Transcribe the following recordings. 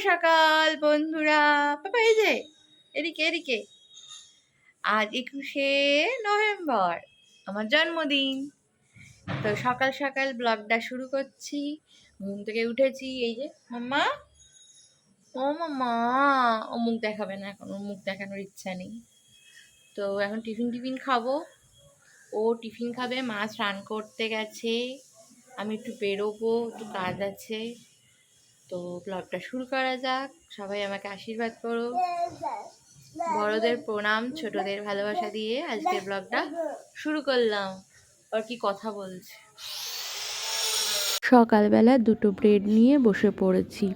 সকাল, বন্ধুরা। বাবা, এই যে, এদিকে এদিকে। আজ একুশে নভেম্বর, আমার জন্মদিন। তো সকাল সকাল ব্লগটা শুরু করছি। ঘুম থেকে উঠেছি, এই যে, মাম্মা। ও মাম্মা, ও মুখ দেখাবে না এখন, ওর মুখ দেখানোর ইচ্ছা নেই। তো এখন টিফিন টিফিন খাব। ও টিফিন খাবে, মা স্নান করতে গেছে। আমি একটু বেরোবো, একটু কাজ আছে। তো ব্লগটা শুরু করা যাক। সবাই আমাকে আশীর্বাদ করো। বড়দের প্রণাম, ছোটদের ভালোবাসা দিয়ে আজকের ব্লগটা শুরু করলাম। আর কি কথা বলছে? সকালবেলা দুটো ব্রেড নিয়ে বসে পড়েছি।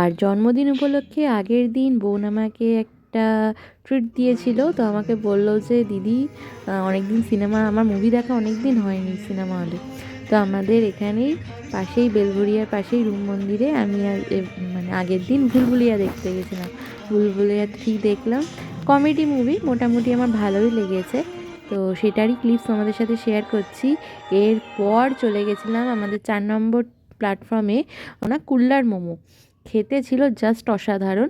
আর জন্মদিন উপলক্ষে আগের দিন বোন আমাকে একটা ট্রিট দিয়েছিল। তো আমাকে বলল যে, দিদি অনেক দিন সিনেমা আমার মুভি দেখা অনেক দিন হয়নি সিনেমা হলে তো আমাদের এখানেই পাশেই বেলভুরিয়ার পাশেই রুম মন্দিরে আমি মানে আগের দিন ভুলভুলিয়া দেখতে গেছিলাম। ভুলভুলিয়া থ্রি দেখলাম। কমেডি মুভি মোটামুটি আমার ভালোই লেগেছে। তো সেটারই ক্লিপস আমাদের সাথে শেয়ার করছি। এরপর চলে গেছিলাম আমাদের চার নম্বর প্ল্যাটফর্মে ওনা কুল্লার মোমো। খেতে ছিল জাস্ট অসাধারণ।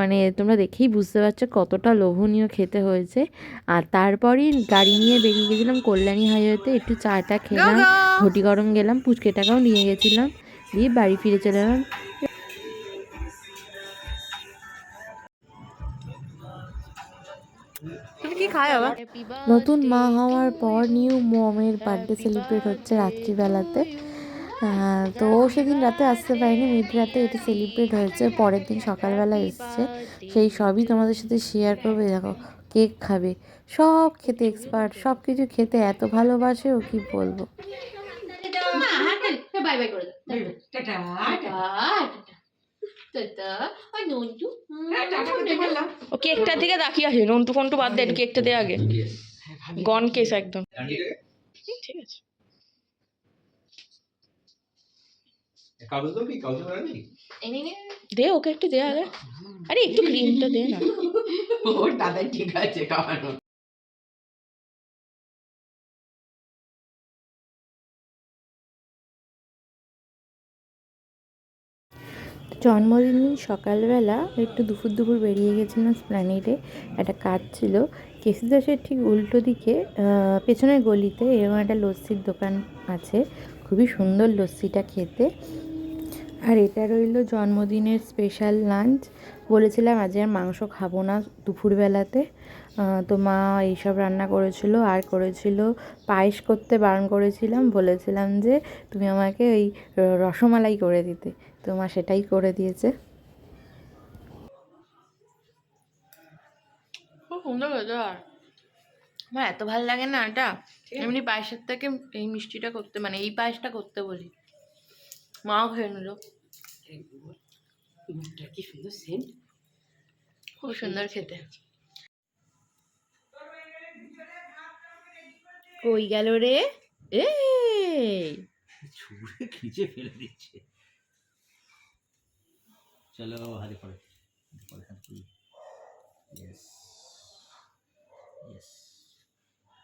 মানে তোমরা দেখেই বুঝতে পারছ কতটা লোভনীয় খেতে হয়েছে। আর তারপরই গাড়ি নিয়ে বেরিয়ে গেছিলাম কল্যাণী হাইওয়েতে একটু চাটা খেলাম ঘটি গরম গেলাম পুচকে টাকাও নিয়ে গেছিলাম। দিয়ে বাড়ি ফিরে চলে এলাম। নতুন মা হওয়ার পর নিউ মমের বার্থডে সেলিব্রেট হচ্ছে রাত্রিবেলাতে। তো ও সেদিন রাতে আসতে পারেনি মিড রাতে এটা সেলিব্রেট হয়েছে পরের দিন সকালবেলা এসছে। সেই সবই তোমাদের সাথে শেয়ার করবে দেখো কেক খাবে সব খেতে এক্সপার্ট সব কিছু খেতে এত ভালোবাসে ও কি বলব? বাই বাই করে ও কেকটার দিকে তাকিয়ে আছে নন্টু ফন্টু বাদ দেন কেকটা দে আগে। গন কেস একদম ঠিক আছে কাগজ কাগজ দে ওকে একটু দে আগে। আরে একটু ক্রিমটা দে না। ওর দাদাই ঠিক আছে খাওয়ানো জন্মদিন দিন সকালবেলা একটু দুপুর দুপুর বেরিয়ে গেছিলাম স্প্ল্যানেডে একটা কাজ ছিল। কেসি দাসের ঠিক উল্টো দিকে আহ, পেছনের গলিতে এরকম একটা লস্যির দোকান আছে। খুবই সুন্দর লস্যিটা খেতে। আর এটা রইল জন্মদিনের স্পেশাল লাঞ্চ। বলেছিলাম আজ আর মাংস খাব না দুপুরবেলাতে। তো মা এইসব রান্না করেছিল আর করেছিল পায়েস করতে বারণ করেছিলাম। বলেছিলাম যে তুমি আমাকে ওই রসমালাই করে দিতে। তো মা সেটাই করে দিয়েছে। খুব সুন্দর আর। আমার এত ভালো লাগে না এটা? এমনি পায়েসের থেকে এই মিষ্টিটা করতে মানে এই পায়েসটা করতে বলি। মাও খেয়ে নিল। কি সুন্দর সেন্ট খুব সুন্দর খেতে। কই গেল রে? এই! ছুঁড়ে খিচে ফেলে দিচ্ছে। চলো হাতে পড়ে পরে হাত পুরি ইয়েস ইয়েস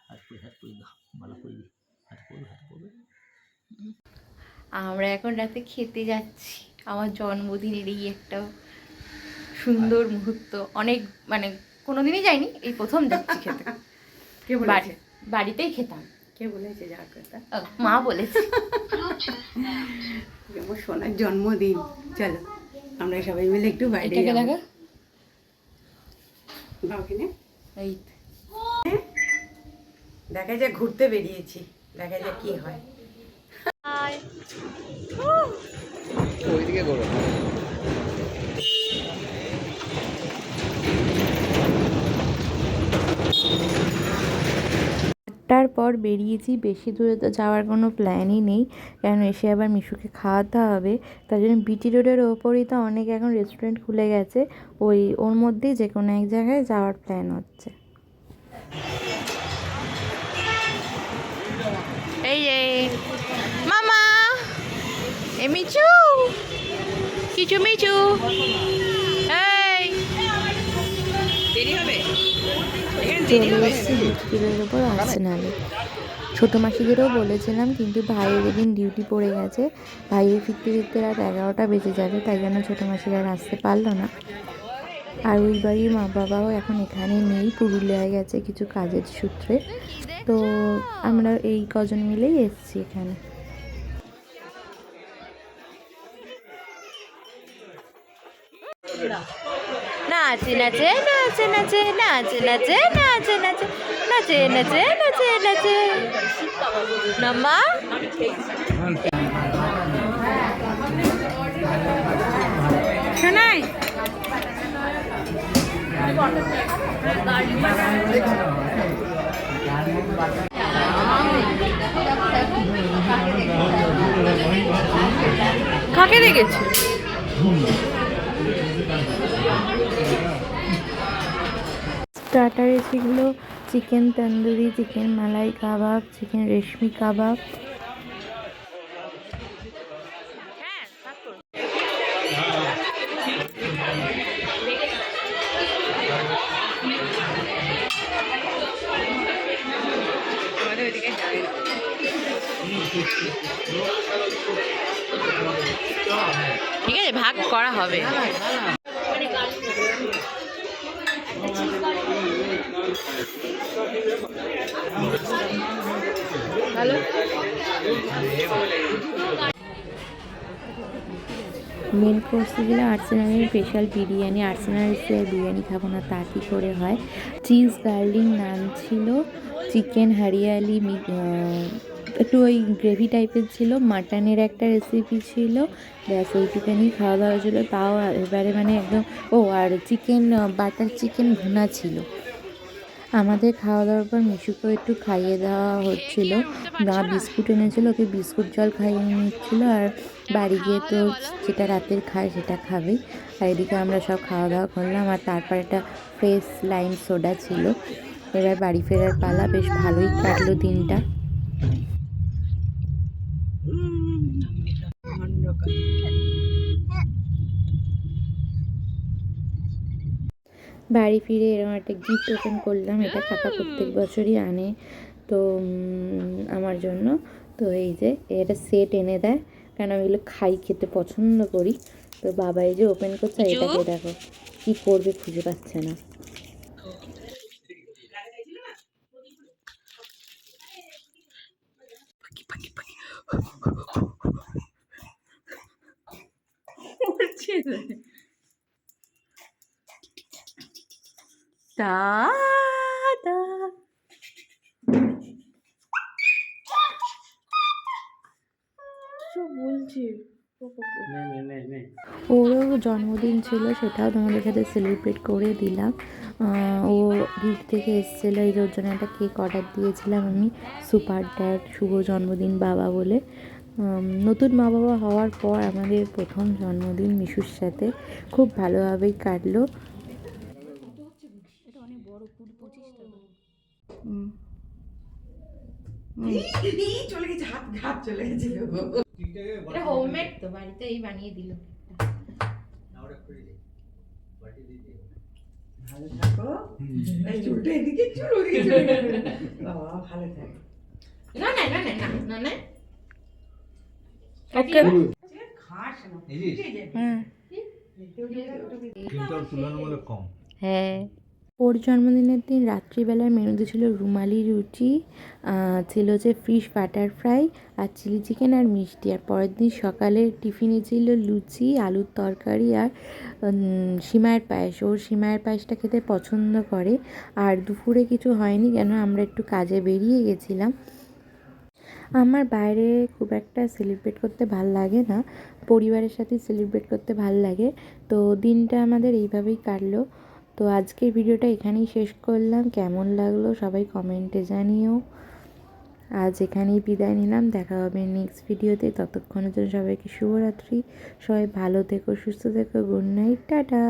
হাত পুরি হাত পুরি ভালো করে দি হাত পড়বে হাত পড়বে। আমরা এখন রাতে খেতে যাচ্ছি। আমার জন্মদিনের এই একটা সুন্দর মুহূর্ত। অনেক মানে কোনোদিনই যাইনি এই প্রথম যাচ্ছি খেতে। কে বাড়ি বাড়িতেই খেতাম। কে বলেছে যাওয়ার কথা? মা বলেছে। আমার সোনার জন্মদিন। চলো আমরা সবাই মিলে একটু বাইরে দেখা। বাবাকে দেখা যাক ঘুরতে বেরিয়েছি। দেখা যাক কি হয়। আটটার পর বেরিয়েছি বেশি দূরে তো যাওয়ার কোনো প্ল্যানই নেই। কেন এসে আবার মিশুকে খাওয়াতে হবে? তার জন্য বিটি রোডের ওপরই তো অনেক এখন রেস্টুরেন্ট খুলে গেছে। ওই ওর মধ্যেই যে কোনো এক জায়গায় যাওয়ার প্ল্যান হচ্ছে। এই মামা এ মিচু কিছু মিচু। এই। চলে এসেছি বিটকিলের ওপর আর্সেনালে ছোটো মাসিদেরও বলেছিলাম কিন্তু ভাইয়ের এদিন ডিউটি পড়ে গেছে। ভাইয়ের ফিরতে ফিরতে রাত এগারোটা বেজে যাবে তাই জন্য ছোটো মাসিরা আসতে পারল না। আর ওই বাড়ির মা বাবাও এখন এখানে নেই পুরুলিয়ায় গেছে কিছু কাজের সূত্রে। তো আমরা এই কজন মিলেই এসেছি এখানে। নাচে নাচে নাচে নাচে নাচে নাচে নাচে নাচে নাচে নাচে নাচে নাচে নাম্মা শোনাই কাকে দেখেছ স্টার্টারে ছিল chicken tandoori chicken malai kabab chicken reshmi kabab ঠিক আছে, ভাগ করা হবে। মেন কোর্সে ছিল আর্সেনালের স্পেশাল বিরিয়ানি, আর্সেনালের সে বিরিয়ানি খাব না, তা কী করে হয়? চিজ গার্লিং নান ছিল, চিকেন হারিয়ালি একটু ওই গ্রেভি টাইপের ছিল, মাটনের একটা রেসিপি ছিল, ব্যাস ওইটুখানি খাওয়া দাওয়া ছিল তাও এবারে মানে একদম, ও আর চিকেন বাটার চিকেন ভুনা ছিল। আমাদের খাওয়া দাওয়ার পর মিশুকেও একটু খাইয়ে দেওয়া হচ্ছিল। মা বিস্কুট এনেছিল, ওকে বিস্কুট জল খাইয়ে নিচ্ছিল আর বাড়ি গিয়ে তো যেটা রাতের খায় সেটা খাবেই আর এদিকে আমরা সব খাওয়া দাওয়া করলাম আর তারপর একটা ফ্রেশ লাইম সোডা ছিল। এবার বাড়ি ফেরার পালা, বেশ ভালোই কাটলো দিনটা। বাড়ি ফিরে এরকম একটা গিফট ওপেন করলাম এটা কাকা প্রত্যেক বছরই আনে। তো আমার জন্য। তো এই যে এটা সেট এনে দেয়। কারণ আমি এগুলো খাই খেতে পছন্দ করি। তো বাবা এই যে ওপেন করছে এটাকে দেখো কি করবে খুঁজে পাচ্ছে না। দাদা ওরও জন্মদিন ছিল সেটাও তোমাদের সাথে সেলিব্রেট করে দিলাম। ও ভিড় থেকে এসেছিল এই ওর জন্য একটা কেক অর্ডার দিয়েছিলাম আমি সুপার ড্যাড শুভ জন্মদিন বাবা বলে। নতুন মা বাবা হওয়ার পর আমাদের প্রথম জন্মদিন মিশুর সাথে। খুব ভালোভাবেই কাটলো। চলে গেছে হাত হাত চলে গেছে। এটা হোমমেড তো বাড়িতে এই বানিয়ে দিল। ভালো থাকো। এই চুলটা এদিকে চুল ওদিকে চলে। গেল বাবা ভালো থাকে। না না না না না না না ওকে খাস না। হুম। তিনটাও তুলনামূলক কম। হ্যাঁ। ওর জন্মদিনের দিন রাত্রিবেলার মেনুতে ছিল রুমালি রুটি ছিল যে ফিশ বাটার ফ্রাই আর চিলি চিকেন আর মিষ্টি। আর পরের দিন সকালে টিফিনে ছিল লুচি আলুর তরকারি আর উম, সিমাইয়ের পায়েস। ওর সিমাইয়ের পায়েসটা খেতে পছন্দ করে। আর দুপুরে কিছু হয়নি কেন আমরা একটু কাজে বেরিয়ে গেছিলাম। আমার বাইরে খুব একটা সেলিব্রেট করতে ভালো লাগে না। পরিবারের সাথে সেলিব্রেট করতে ভালো লাগে। তো দিনটা আমাদের এইভাবেই কাটলো। তো আজকের ভিডিওটা এখানেই শেষ করলাম। কেমন লাগল সবাই কমেন্টে জানিও। আজ এখানেই বিদায় নিলাম। দেখা হবে নেক্সট ভিডিওতে। ততক্ষণের জন্য সবাইকে শুভরাত্রি। সবাই ভালো থেকো, সুস্থ থেকো। Good night. টাটা।